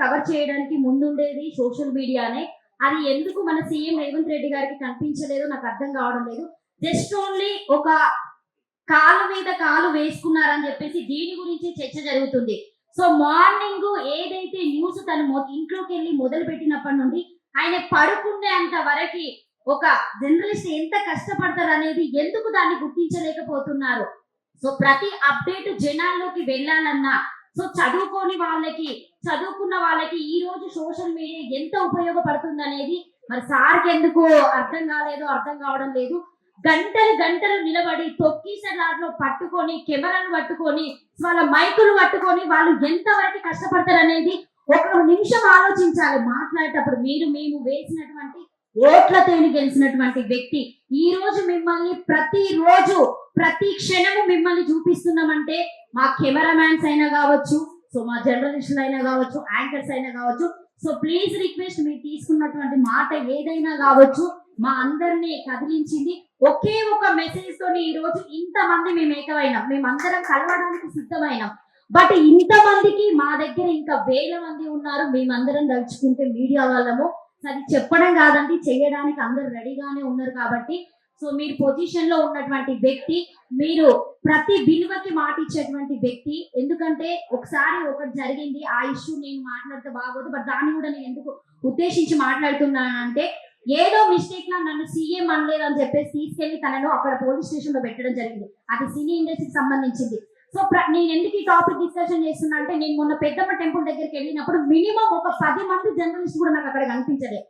Cover చేయడానికి ముందుండేది social మీడియానే అది ఎందుకు మన సీఎం రేవంత్ రెడ్డి గారికి కనిపించలేదు నాకు అర్థం కావడం లేదు. జస్ట్ ఓన్లీ ఒక కాలు మీద కాలు వేసుకున్నారని చెప్పేసి దీని గురించి చర్చ జరుగుతుంది. సో మార్నింగ్ ఏదైతే న్యూస్ తను ఇంట్లోకి వెళ్ళి మొదలు పెట్టినప్పటి నుండి ఆయన పడుకునేంత వరకు ఒక జర్నలిస్ట్ ఎంత కష్టపడతారు అనేది ఎందుకు దాన్ని గుర్తించలేకపోతున్నారు? సో ప్రతి అప్డేట్ జనాల్లోకి వెళ్ళాలన్నా సో చదువుకోని వాళ్ళకి చదువుకున్న వాళ్ళకి ఈ రోజు సోషల్ మీడియా ఎంత ఉపయోగపడుతుంది అనేది మరి సార్కి ఎందుకు అర్థం కాలేదో అర్థం కావడం లేదు. గంటలు గంటలు నిలబడి తొక్కిసలాట్లో పట్టుకొని కెమెరాను పట్టుకొని వాళ్ళ మైకులు పట్టుకొని వాళ్ళు ఎంతవరకు కష్టపడతారు అనేది ఒక నిమిషం ఆలోచించాలి. మాట్లాడేటప్పుడు మీరు మేము వేసినటువంటి ఓట్లతో గెలిచినటువంటి వ్యక్తి ఈ రోజు మిమ్మల్ని ప్రతి రోజు ప్రతి క్షణము మిమ్మల్ని చూపిస్తున్నామంటే మా కెమెరామ్యాన్స్ అయినా కావచ్చు సో మా జర్నలిస్టులు అయినా కావచ్చు యాంకర్స్ అయినా కావచ్చు. సో ప్లీజ్ రిక్వెస్ట్ మీరు తీసుకున్నటువంటి మాట ఏదైనా కావచ్చు మా అందరినీ కదిలించింది. ఒకే ఒక మెసేజ్ తోని ఈ రోజు ఇంతమంది మేము ఏకమైనాం. మేమందరం కలవడానికి సిద్ధమైనాం. బట్ ఇంతమందికి మా దగ్గర ఇంకా వేల మంది ఉన్నారు. మేమందరం తలుచుకుంటే మీడియా వాళ్ళము. సరే అది చెప్పడం కాదండి చేయడానికి అందరు రెడీగానే ఉన్నారు కాబట్టి సో మీరు పొజిషన్లో ఉన్నటువంటి వ్యక్తి మీరు ప్రతి విలువకి మాట ఇచ్చేటువంటి వ్యక్తి. ఎందుకంటే ఒకసారి ఒకటి జరిగింది ఆ ఇష్యూ నేను మాట్లాడితే బాగోదు బట్ దాన్ని కూడా నేను ఎందుకు ఉద్దేశించి మాట్లాడుతున్నానంటే ఏదో మిస్టేక్ లా నన్ను సీఎం అనలేదు అని చెప్పేసి తీసుకెళ్ళి తనను అక్కడ పోలీస్ స్టేషన్లో పెట్టడం జరిగింది. అది సినీ ఇండస్ట్రీకి సంబంధించింది. సో నేను ఎందుకు ఈ టాపిక్ డిస్కషన్ చేస్తున్నా అంటే నేను మొన్న పెద్దమ్మ టెంపుల్ దగ్గరికి వెళ్ళినప్పుడు మినిమం ఒక పది మంది జర్నలిస్ట్ కూడా నాకు అక్కడ కనిపించలేదు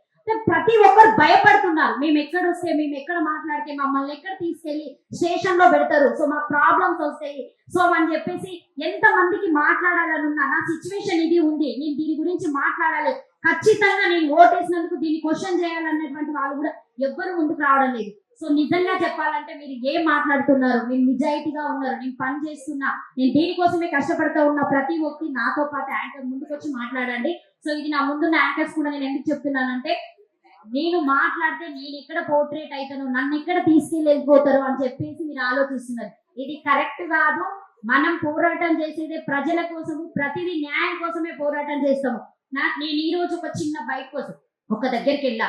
ప్రతి ఒక్కరు భయపడుతున్నారు. మేము ఎక్కడ వస్తే మేము ఎక్కడ మాట్లాడితే మమ్మల్ని ఎక్కడ తీసుకెళ్ళి స్టేషన్లో పెడతారు. సో మా ప్రాబ్లమ్స్ వస్తాయి. సో అని చెప్పేసి ఎంత మందికి మాట్లాడాలని ఉన్నా నా సిచ్యువేషన్ ఇది ఉంది. నేను దీని గురించి మాట్లాడాలి. ఖచ్చితంగా నేను ఓటేసినందుకు దీన్ని క్వశ్చన్ చేయాలన్నటువంటి వాళ్ళు కూడా ఎవ్వరు ముందుకు రావడం లేదు. సో నిజంగా చెప్పాలంటే మీరు ఏం మాట్లాడుతున్నారు? మీరు నిజాయితీగా ఉన్నారు నేను పని చేస్తున్నా. నేను దీనికోసమే కష్టపడుతూ ఉన్న. ప్రతి ఒక్కటి నాతో పాటు యాంకర్ ముందుకు వచ్చి మాట్లాడండి. సో ఇది నా ముందున్న యాంకర్స్ కూడా నేను ఎందుకు చెప్తున్నానంటే నేను మాట్లాడితే నేను ఎక్కడ పోర్ట్రేట్ అవుతాను నన్ను ఎక్కడ తీసుకెళ్ళిపోతారు అని చెప్పేసి మీరు ఆలోచిస్తున్నారు. ఇది కరెక్ట్ కాదు. మనం పోరాటం చేసేదే ప్రజల కోసము ప్రతిదీ న్యాయం కోసమే పోరాటం చేస్తాము. నా నేను ఈ రోజు ఒక చిన్న బైక్ కోసం ఒక దగ్గరికి వెళ్ళా.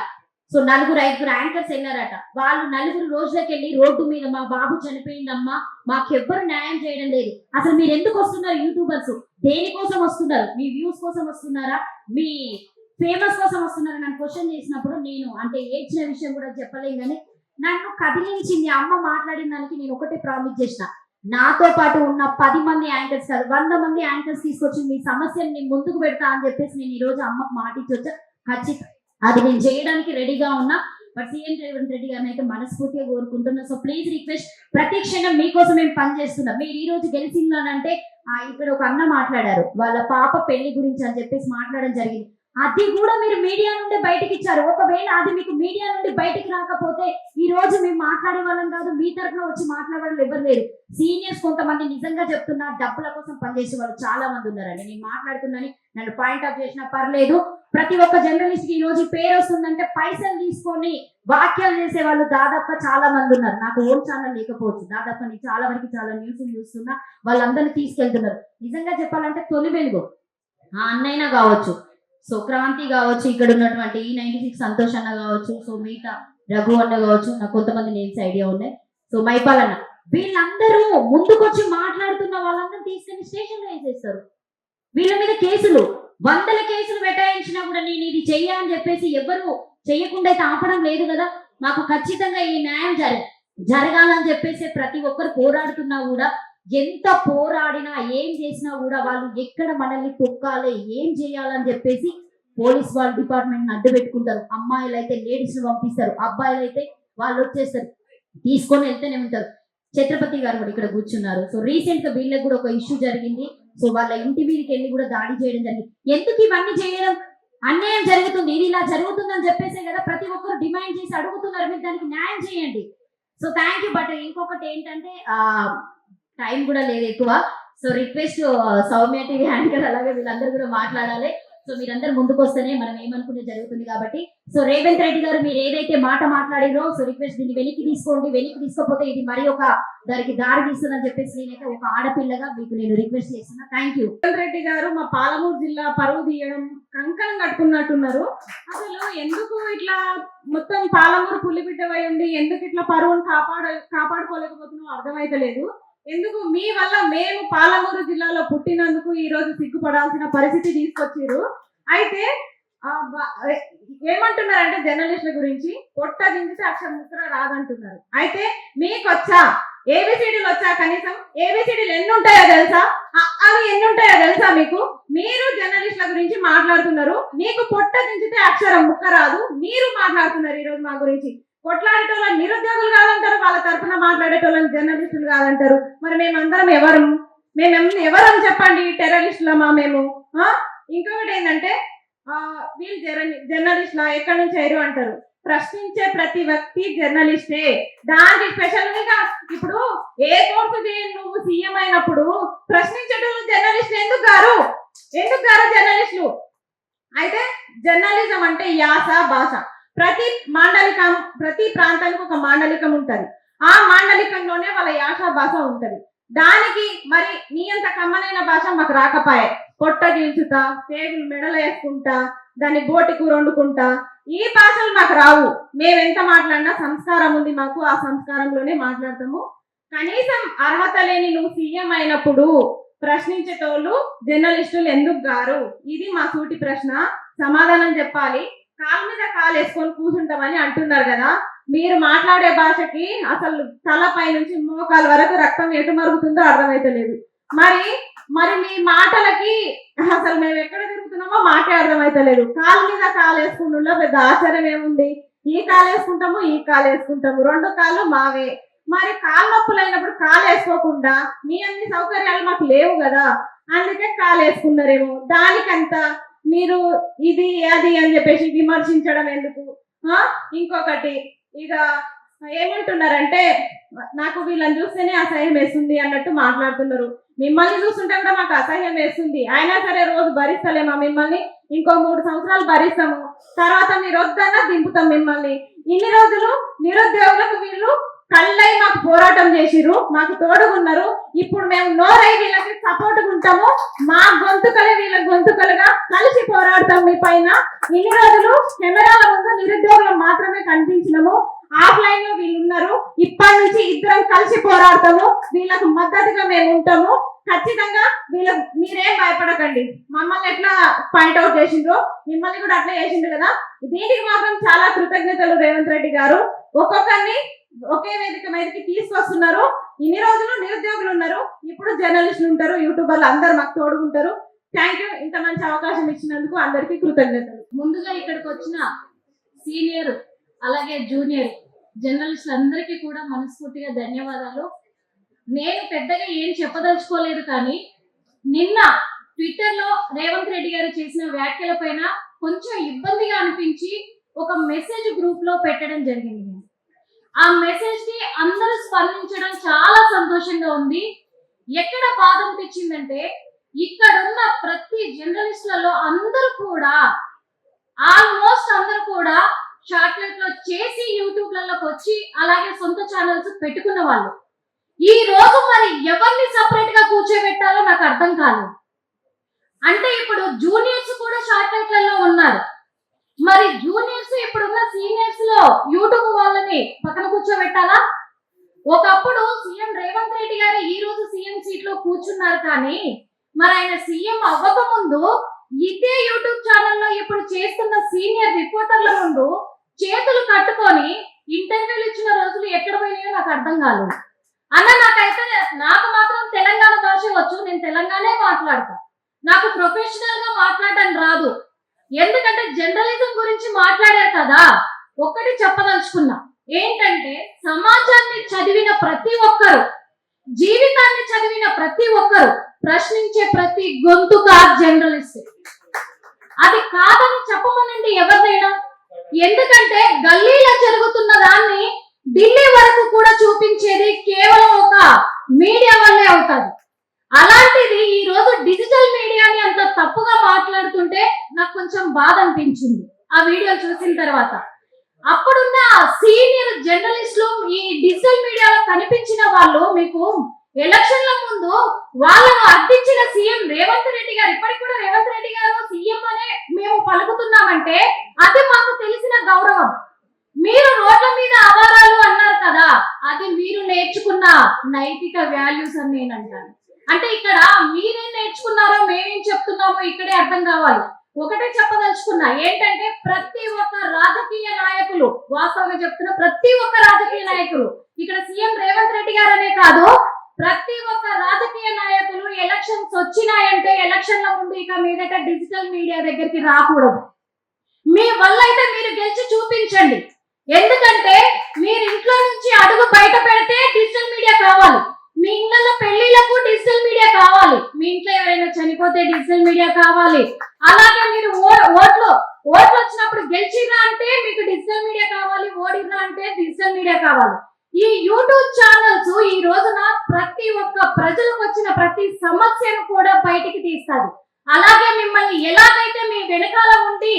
సో నలుగురు ఐదుగురు యాంకర్స్ వెళ్ళారట. వాళ్ళు నలుగురు రోజులకు వెళ్ళి రోడ్డు మీద మా బాబు చనిపోయిందమ్మా మాకెవ్వరు న్యాయం చేయడం లేదు. అసలు మీరు ఎందుకు వస్తున్నారు యూట్యూబర్స్? దేనికోసం వస్తున్నారు? మీ వ్యూస్ కోసం వస్తున్నారా? మీ ఫేమస్ కోసం వస్తున్నారు నన్ను క్వశ్చన్ చేసినప్పుడు నేను అంటే ఏడ్చిన విషయం కూడా చెప్పలేం కానీ నన్ను కదిలించింది అమ్మ మాట్లాడిన దానికి నేను ఒకటే ప్రామిస్ చేసిన. నాతో పాటు ఉన్న పది మంది యాంకర్స్ కాదు వంద మంది యాంకర్స్ తీసుకొచ్చి మీ సమస్యను నేను ముందుకు పెడతా అని చెప్పేసి నేను ఈ రోజు అమ్మకు మాట ఇచ్చి వచ్చా. ఖచ్చితంగా. అది నేను చేయడానికి రెడీగా ఉన్నా. బట్ సీఎం రేవంత్ రెడ్డి గారిని అయితే మనస్ఫూర్తిగా కోరుకుంటున్నా. సో ప్లీజ్ రిక్వెస్ట్ ప్రతి క్షణం మీకోసం మేము పనిచేస్తున్నాం. మీరు ఈ రోజు గెలిచిందనంటే ఆ ఇక్కడ ఒక అన్న మాట్లాడారు. వాళ్ళ పాప పెళ్ళి గురించి అని చెప్పేసి మాట్లాడడం జరిగింది. అది కూడా మీరు మీడియా నుండి బయటకి ఇచ్చారు ఒకవేళ అది మీకు మీడియా నుండి బయటకి రాకపోతే ఈ రోజు మేము మాట్లాడే వాళ్ళం కాదు మీ తరఫున వచ్చి మాట్లాడడం ఎవరు లేరు. సీనియర్స్ కొంతమంది నిజంగా చెప్తున్నా డబ్బుల కోసం పనిచేసే వాళ్ళు చాలా మంది ఉన్నారండి. నేను మాట్లాడుతున్నాని నన్ను పాయింట్ ఆఫ్ చేసినా పర్లేదు. ప్రతి ఒక్క జర్నలిస్ట్కి ఈ రోజు పేరు వస్తుందంటే పైసలు తీసుకొని వాక్యాలు చేసే వాళ్ళు దాదాపు చాలా మంది ఉన్నారు. నాకు ఓన్ ఛానల్ లేకపోవచ్చు. దాదాపు నేను చాలా వరకు చాలా న్యూస్ చూస్తున్నా వాళ్ళందరినీ తీసుకెళ్తున్నారు. నిజంగా చెప్పాలంటే తొలి వెలుగు. ఆ అన్నైనా కావచ్చు. సో క్రాంతి కావచ్చు ఇక్కడ ఉన్నటువంటి ఈ నైన్టీ సిక్స్ సంతోష్ అన్న కావచ్చు సో మిగతా రఘు అన్న కావచ్చు నాకు కొంతమంది నేమ్స్ ఐడియా ఉన్నాయి. సో మైపాల్ అన్న వీళ్ళందరూ ముందుకొచ్చి మాట్లాడుతున్న వాళ్ళందరూ తీసుకుని స్టేషన్ వేసేస్తారు. వీళ్ళ మీద కేసులు వందల కేసులు పెటాయించినా కూడా నేను ఇది చెయ్య అని చెప్పేసి ఎవరు చెయ్యకుండా అయితే ఆపడం లేదు కదా. మాకు ఖచ్చితంగా ఈ న్యాయం జరగాలని చెప్పేసి ప్రతి ఒక్కరు పోరాడుతున్నా కూడా ఎంత పోరాడినా ఏం చేసినా కూడా వాళ్ళు ఎక్కడ మనల్ని తొక్కాలి ఏం చేయాలని చెప్పేసి పోలీస్ వాళ్ళ డిపార్ట్మెంట్ అడ్డు పెట్టుకుంటారు. అమ్మాయిలు అయితే లేడీస్ పంపిస్తారు. అబ్బాయిలు అయితే వాళ్ళు వచ్చేస్తారు. తీసుకొని వెళ్తూనే ఉంటారు. ఛత్రపతి గారు కూడా ఇక్కడ కూర్చున్నారు. సో రీసెంట్గా వీళ్ళకి కూడా ఒక ఇష్యూ జరిగింది. సో వాళ్ళ ఇంటి మీదకి వెళ్ళి కూడా దాడి చేయడం జరిగింది. ఎందుకు ఇవన్నీ చేయడం? అన్యాయం జరుగుతుంది. ఇది ఇలా జరుగుతుందని చెప్పేసే కదా ప్రతి ఒక్కరు డిమాండ్ చేసి అడుగుతున్నారు. మీరు దానికి న్యాయం చేయండి. సో థ్యాంక్ యూ బట్ ఇంకొకటి ఏంటంటే ఆ టైం కూడా లేదు ఎక్కువ. So request Soumya TV anchor అలాగే వీళ్ళందరూ కూడా మాట్లాడాలి. సో మీరందరూ ముందుకు వస్తేనే మనం ఏమనుకునే జరుగుతుంది కాబట్టి. సో రేవంత్ రెడ్డి గారు మీరు ఏదైతే మాట మాట్లాడినో సో రిక్వెస్ట్ దీన్ని వెనక్కి తీసుకోండి వెనక్కి తీసుకోకపోతే ఇది మరి ఒక దానికి దారి తీస్తుందని చెప్పేసి నేనైతే ఒక ఆడపిల్లగా మీకు నేను రిక్వెస్ట్ చేస్తున్నా. థ్యాంక్ యూ రేవంత్ రెడ్డి గారు మా పాలమూరు జిల్లా పరువు తీయడం కంకణం కట్టుకున్నట్టున్నారు. అసలు ఎందుకు ఇట్లా మొత్తం పాలమూరు పులిబిడ్డవై ఉండి ఎందుకు ఇట్లా పరువును కాపాడ కాపాడుకోలేకపోతున్నావు అర్థమైతలేదు. ఎందుకు? మీ వల్ల మేము పాలమూరు జిల్లాలో పుట్టినందుకు ఈ రోజు సిగ్గుపడాల్సిన పరిస్థితి తీసుకొచ్చారు అయితే ఏమంటున్నారంటే జర్నలిస్టుల గురించి? పొట్ట దించితే అక్షరం ముద్ర రాదంటున్నారు. అయితే మీకొచ్చా? ఏబిసిడీలు వచ్చా కనీసం? ఏబిసిడీలు ఎన్ని ఉంటాయో తెలుసా అవి ఎన్ని ఉంటాయో తెలుసా మీకు? మీరు జర్నలిస్టుల గురించి మాట్లాడుతున్నారు. మీకు పొట్ట దించితే అక్షరం ముక్క రాదు. మీరు మాట్లాడుతున్నారు ఈ రోజు మా గురించి. కొట్లాడేటోళ్ళని నిరుద్యోగులు కాదంటారు వాళ్ళ తరపున మాట్లాడేటోళ్ళని జర్నలిస్టులు కాదంటారు. మరి మేమందరం ఎవరు? మేము ఎవరం చెప్పండి టెర్రరిస్టులమా మేము? ఇంకొకటి ఏంటంటే వీళ్ళు జర్న ఎక్కడి నుంచి అయ్యారు అంటారు? ప్రశ్నించే ప్రతి వ్యక్తి జర్నలిస్టే. దానికి స్పెషల్గా ఇప్పుడు ఏ కోర్సు నువ్వు సీఎం అయినప్పుడు ప్రశ్నించేటోళ్ళు జర్నలిస్టులు ఎందుకు గారు ఎందుకు గారు జర్నలిస్టులు? అయితే జర్నలిజం అంటే యాస భాష ప్రతి మాండలికం ప్రతి ప్రాంతానికి ఒక మాండలికం ఉంటుంది. ఆ మాండలికంలోనే వాళ్ళ యాస భాష ఉంటుంది. దానికి మరి నీ అంత కమ్మనైన భాష మాకు రాకపాయే. పొట్ట గీల్చుతా పేగులు మెడలు వేసుకుంటా దాన్ని బోటి కూర వండుకుంటా ఈ భాషలు మాకు రావు. మేము ఎంత మాట్లాడినా సంస్కారం ఉంది మాకు ఆ సంస్కారంలోనే మాట్లాడతాము. కనీసం అర్హత లేని నువ్వు సీఎం అయినప్పుడు ప్రశ్నించేటోళ్ళు జర్నలిస్టులు ఎందుకు గారు? ఇది మా సూటి ప్రశ్న. సమాధానం చెప్పాలి. కాలు మీద కాలు వేసుకొని కూర్చుంటామని అంటున్నారు కదా. మీరు మాట్లాడే భాషకి అసలు తలపై నుంచి మోకాల వరకు రక్తం ఎటు మరుగుతుందో అర్థమైతలేదు. మరి మరి మీ మాటలకి అసలు మేము ఎక్కడ తిరుగుతున్నామో మాకే అర్థమైతలేదు. కాలు మీద కాలు వేసుకుంటుండో పెద్ద ఆశ్చర్యం ఏముంది? ఈ కాలు వేసుకుంటాము ఈ కాలు వేసుకుంటాము. రెండు కాళ్ళు మావే. మరి కాలు నొప్పులు అయినప్పుడు కాలు వేసుకోకుండా మీ అన్ని సౌకర్యాలు మాకు లేవు కదా. అందుకే కాలు వేసుకున్నారేమో. దానికంత మీరు ఇది అది అని చెప్పేసి విమర్శించడం ఎందుకు? ఇంకొకటి ఇక ఏమంటున్నారంటే నాకు వీళ్ళని చూస్తేనే అసహ్యం వేస్తుంది అన్నట్టు మాట్లాడుతున్నారు. మిమ్మల్ని చూస్తుంటే కూడా మాకు అసహ్యం వేస్తుంది. అయినా సరే రోజు భరిస్తలేమా మిమ్మల్ని? ఇంకో మూడు సంవత్సరాలు భరిస్తాము. తర్వాత మీరు వద్దన్నా దింపుతాం మిమ్మల్ని. ఇన్ని రోజులు నిరుద్యోగులకు వీళ్ళు కళ్ళై మాకు పోరాటం చేసిర్రు మాకు తోడుగున్నారు. ఇప్పుడు మేము నోరై వీళ్ళకి సపోర్ట్ ఉంటాము. మా గొంతుకలే వీళ్ళ గొంతుకలుగా కలిసి పోరాడతాం మీ పైన. ఇన్ని రోజులు కెమెరాల ముందు నిరుద్యోగులు మాత్రమే కనిపించినాము. ఆఫ్లైన్లో వీళ్ళు ఉన్నారు. ఇప్పటి నుంచి ఇద్దరం కలిసి పోరాడతాము. వీళ్ళకు మద్దతుగా మేము ఉంటాము. ఖచ్చితంగా వీళ్ళ మీరేం భయపడకండి. మమ్మల్ని ఎట్లా పాయింట్అవుట్ చేసిండ్రో మిమ్మల్ని కూడా అట్లా చేసిండ్రు కదా. దీనికి మాత్రం చాలా కృతజ్ఞతలు రేవంత్ రెడ్డి గారు. ఒక్కొక్కరిని ఒకే వేదిక మీదకి తీసుకొస్తున్నారు. ఇన్ని రోజులు నిరుద్యోగులు ఉన్నారు. ఇప్పుడు జర్నలిస్టులు ఉంటారు యూట్యూబర్లు అందరు మాకు తోడుకుంటారు థ్యాంక్ యూ ఇంత మంచి అవకాశం ఇచ్చినందుకు అందరికీ కృతజ్ఞతలు. ముందుగా ఇక్కడికి వచ్చిన సీనియర్ అలాగే జూనియర్ జర్నలిస్టులు అందరికీ కూడా మనస్ఫూర్తిగా ధన్యవాదాలు. నేను పెద్దగా ఏం చెప్పదలుచుకోలేదు కానీ నిన్న ట్విట్టర్లో రేవంత్ రెడ్డి గారు చేసిన వ్యాఖ్యల పైన కొంచెం ఇబ్బందిగా అనిపించి ఒక మెసేజ్ గ్రూప్లో పెట్టడం జరిగింది. ఆ మెసేజ్కి అందరూ స్పందించడం చాలా సంతోషంగా ఉంది. ఎక్కడ బాధ అనిపించిందంటే ఇక్కడున్న ప్రతి జర్నలిస్టులలో అందరూ కూడా ఆల్మోస్ట్ అందరూ కూడా షార్ట్లెట్లో చేసి యూట్యూబ్ లలోకి వచ్చి అలాగే సొంత ఛానల్స్ పెట్టుకున్న వాళ్ళు. ఈ రోజు మరి ఎవరిని సపరేట్గా కూర్చోబెట్టాలో నాకు అర్థం కాలేదు. అంటే ఇప్పుడు జూనియర్స్ కూడా షార్ట్లెట్లలో ఉన్నారు. మరి జూనియర్స్ ఇప్పుడున్న సీనియర్స్లో యూట్యూబ్ వాళ్ళని పక్కన కూర్చోబెట్టాలా? ఒకప్పుడు సీఎం రేవంత్ రెడ్డి గారు ఈ రోజు సీఎం సీట్లో కూర్చున్నారు కానీ మరి ఆయన సీఎం అవ్వక ముందు ఇదే యూట్యూబ్ ఛానల్లో ఇప్పుడు చేస్తున్న సీనియర్ రిపోర్టర్ల ముందు చేతులు కట్టుకొని ఇంటర్వ్యూలు ఇచ్చిన రోజులు ఎక్కడ పోయినాయో నాకు అర్థం కాలేదు. అన్న నాకైతే నాకు మాత్రం తెలంగాణ భాష వచ్చు నేను తెలంగాణే మాట్లాడతా. నాకు ప్రొఫెషనల్గా మాట్లాడడం రాదు. ఎందుకంటే జర్నలిజం గురించి మాట్లాడారు కదా ఒక్కటి చెప్పదలుచుకున్నా. ఏంటంటే సమాజాన్ని చదివిన ప్రతి ఒక్కరు జీవితాన్ని చదివిన ప్రతి ఒక్కరు ప్రశ్నించే ప్రతి గొంతుక జర్నలిస్ట్. అది కాదని చెప్పమనండి ఎవరినైనా ఎందుకంటే గల్లీలో జరుగుతున్న దాన్ని ఢిల్లీ వరకు కూడా చూపించేది కేవలం ఒక మీడియా వల్లే అవుతుంది. అలాంటిది ఈ రోజు డిజిటల్ మీడియాని అంత తప్పుగా మాట్లాడుతుంటే నాకు కొంచెం బాధ అనిపించింది. ఆ వీడియో చూసిన తర్వాత. అప్పుడున్న సీనియర్ జర్నలిస్టులు ఈ డిజిటల్ మీడియాలో కనిపించిన వాళ్ళు మీకు ఎలక్షన్ల ముందు వాళ్ళను అర్థించిన సీఎం రేవంత్ రెడ్డి గారు ఇప్పటికి కూడా రేవంత్ రెడ్డి గారు సీఎం అనే మేము పలుకుతున్నామంటే అది మాకు తెలిసిన గౌరవం. మీరు రోడ్ల మీద ఆధారాలు అన్నారు కదా అది మీరు నేర్చుకున్న నైతిక వాల్యూస్ అని నేను అంటాను. అంటే ఇక్కడ మీరేం నేర్చుకున్నారో మేమేం చెప్తున్నామో ఇక్కడే అర్థం కావాలి. ఒకటే చెప్పదలుచుకున్నా ఏంటంటే ప్రతి ఒక్క రాజకీయ నాయకులు వాస్తవంగా చెప్తున్న ప్రతి ఒక్క రాజకీయ నాయకులు ఇక్కడ సీఎం రేవంత్ రెడ్డి గారనే కాదు ప్రతి ఒక్క రాజకీయ నాయకులు ఎలక్షన్స్ వచ్చినాయంటే ఎలక్షన్ల ముందు ఇక మీదట డిజిటల్ మీడియా దగ్గరికి రాకూడదు. మీ వల్ల అయితే మీరు గెలిచి చూపించండి. ఎందుకంటే మీరు ఇంట్లో నుంచి అడుగు బయట పెడితే డిజిటల్ మీడియా కావాలి మీ ఇళ్ళల్లో పెళ్ళిళ్ళకు డిజిటల్ మీడియా కావాలి మీ ఇంట్లో లేకపోతే డిజిటల్ మీడియా కావాలి. అలాగే మీరు ఓ- ఓట్లు ఓట్లు వచ్చినప్పుడు గెలిచిరా అంటే మీకు డిజిటల్ మీడియా కావాలి ఓడిరా అంటే డిజిటల్ మీడియా కావాలి. ఈ యూట్యూబ్ ఛానల్స్ ఈ రోజున ప్రతి ఒక్క ప్రజలకు వచ్చిన ప్రతి సమస్యను కూడా బయటికి తీస్తారు అలాగే మిమ్మల్ని ఎలాగైతే మీ వెనకాల ఉండి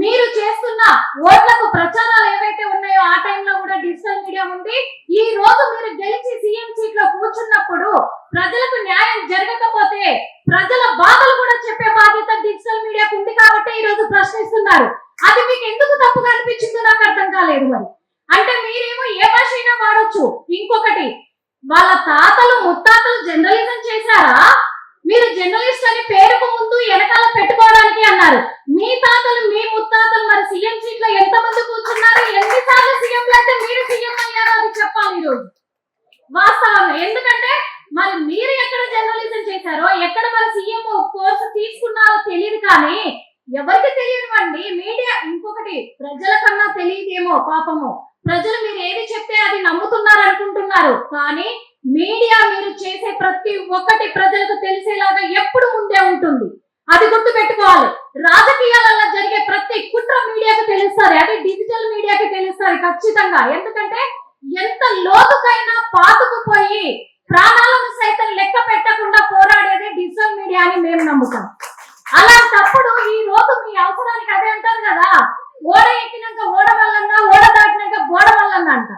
మీరు చేస్తున్న ఓట్లకు ప్రచారాలు ఏవైతే ఉన్నాయో ఆ టైంలో కూడా డిజిటల్ మీడియా ఉంది ఈ రోజు మీరు గెలిచి సీఎం సీట్లో కూర్చున్నప్పుడు ప్రజలకు న్యాయం జరగకపోతే ప్రజల బాధలు కూడా చెప్పే బాధ్యత డిజిటల్ మీడియాకు ఉంది కాబట్టి ఈ రోజు ప్రశ్నిస్తున్నారు అది మీకు ఎందుకు తప్పుగా అనిపించిందో నాకు అర్థం కాలేదు మరి అంటే మీరేమో ఏ భాష అయినా వాడొచ్చు ఇంకొకటి వాళ్ళ తాతలు ముత్తాతలు జర్నలిజం చేశారా మీరు జర్నలిస్ట్ అని పేరుకు ముందు వెనకాల పెట్టుకోవడానికి అన్నారు మీ తాతలు మీ ముత్తాతలు మరి సీఎం సీట్లో ఎంత మంది కూర్చున్నారు ఎన్నిసార్లు సీఎం అయితే మీరు సీఎం అయ్యారో అది చెప్పాలి ఈరోజు వాస్తవంగా ఎందుకంటే మరి మీరు ఎక్కడ జర్నలిజం చేశారో ఎక్కడ మరి సీఎం కోర్సు తీసుకున్నారో తెలియదు కానీ ఎవరికి తెలియనివ్వండి మీడియా ఇంకొకటి ప్రజల కన్నా తెలియదేమో పాపము ప్రజలు మీరు ఏది చెప్తే అది నమ్ముతున్నారు అనుకుంటున్నారు కానీ మీడియా మీరు చేసే ప్రతి ఒక్కటి ప్రజలకు తెలిసేలాగా ఎప్పుడు ముందే ఉంటుంది. అది గుర్తు పెట్టుకోవాలి రాజకీయాలలో జరిగే ప్రతి కుట్ర మీడియాకి తెలుస్తుంది అది డిజిటల్ మీడియాకి తెలుస్తుంది ఖచ్చితంగా. ఎందుకంటే ఎంత లోతుకైనా పాతుకుపోయి ప్రాణాలను సైతం లెక్క పెట్టకుండా పోరాడేది డిజిటల్ మీడియా అని మేము నమ్ముతాం. అలాంటప్పుడు ఈ రోజు మీ అవసరానికి అదే అంటారు కదా. ఓడ ఎక్కినాక ఓడ వల్లన్నా ఓడ దాటినాక గోడ వల్లన్నా అంట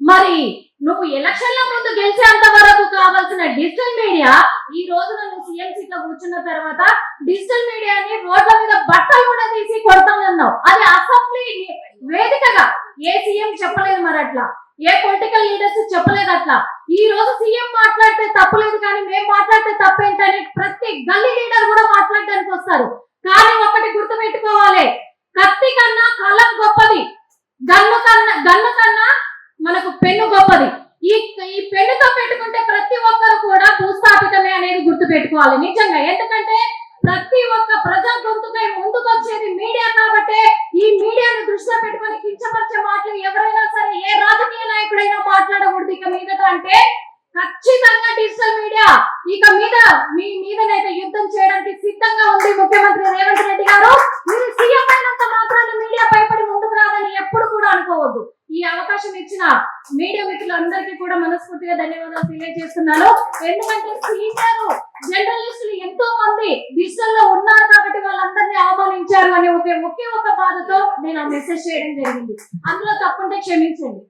మరి నువ్వు ఎలక్షన్ల ముందు గెలిచేంత వరకు కావాల్సిన డిజిటల్ మీడియా ఈ రోజున నువ్వు సీఎం సీట్లో కూర్చున్న తర్వాత డిజిటల్ మీడియాని రోడ్ల మీద బట్టలు కూడా తీసి కొడతానన్నావు. అది అసెంబ్లీ వేదికగా. ఏ సీఎం చెప్పలేదు మరి అట్లా. ఏ పొలిటికల్ లీడర్స్ చెప్పలేదు అట్లా. ఈ రోజు సీఎం మాట్లాడితే తప్పలేదు కానీ మేము మాట్లాడితే తప్పేంటని ప్రతి గల్లీ లీడర్ కూడా మాట్లాడడానికి వస్తారు. కానీ ఒకటి గుర్తు పెట్టుకోవాలి కత్తి కన్నా కలం గొప్పది. గన్ను కన్నా గన్ను కన్నా మనకు పెన్ను గొప్పది. ఈ ఈ పెన్నుతో పెట్టుకుంటే ప్రతి ఒక్కరు కూడా భూస్థాపితమే అనేది గుర్తు పెట్టుకోవాలి నిజంగా. ఎందుకంటే ప్రతి ఒక్క ప్రజా గొంతుకై ముందుకు వచ్చేది మీడియా కాబట్టే ఈ మీడియాను దృష్టిలో పెట్టుకొని కించపరిచే మాటలు ఎవరైనా సరే ఏ రాజకీయ నాయకుడైనా మాట్లాడకూడదు. ఇక మీదట అంటే ఖచ్చితంగా డిజిటల్ మీడియా. ఇక మీద మీ మీదనైతే యుద్ధం చేయడానికి సిద్ధంగా ఉంది ముఖ్యమంత్రి రేవంత్ రెడ్డి గారు మీరు సీఎం అయినంత మాత్రాన మీడియా భయపడి ముందుకు రాదని ఎప్పుడు కూడా అనుకోవద్దు ఈ అవకాశం ఇచ్చిన మీడియా మిత్రులందరికీ కూడా మనస్ఫూర్తిగా ధన్యవాదాలు తెలియజేస్తున్నాను. ఎందుకంటే సీనియర్ జర్నలిస్టులు ఎంతో మంది డిజిటల్లో ఉన్నారు కాబట్టి వాళ్ళందరినీ అవమానించారు అని ఒక ఒకే ఒక బాధతో నేను ఆ మెసేజ్ చేయడం జరిగింది. అందులో తప్పుంటే క్షమించండి.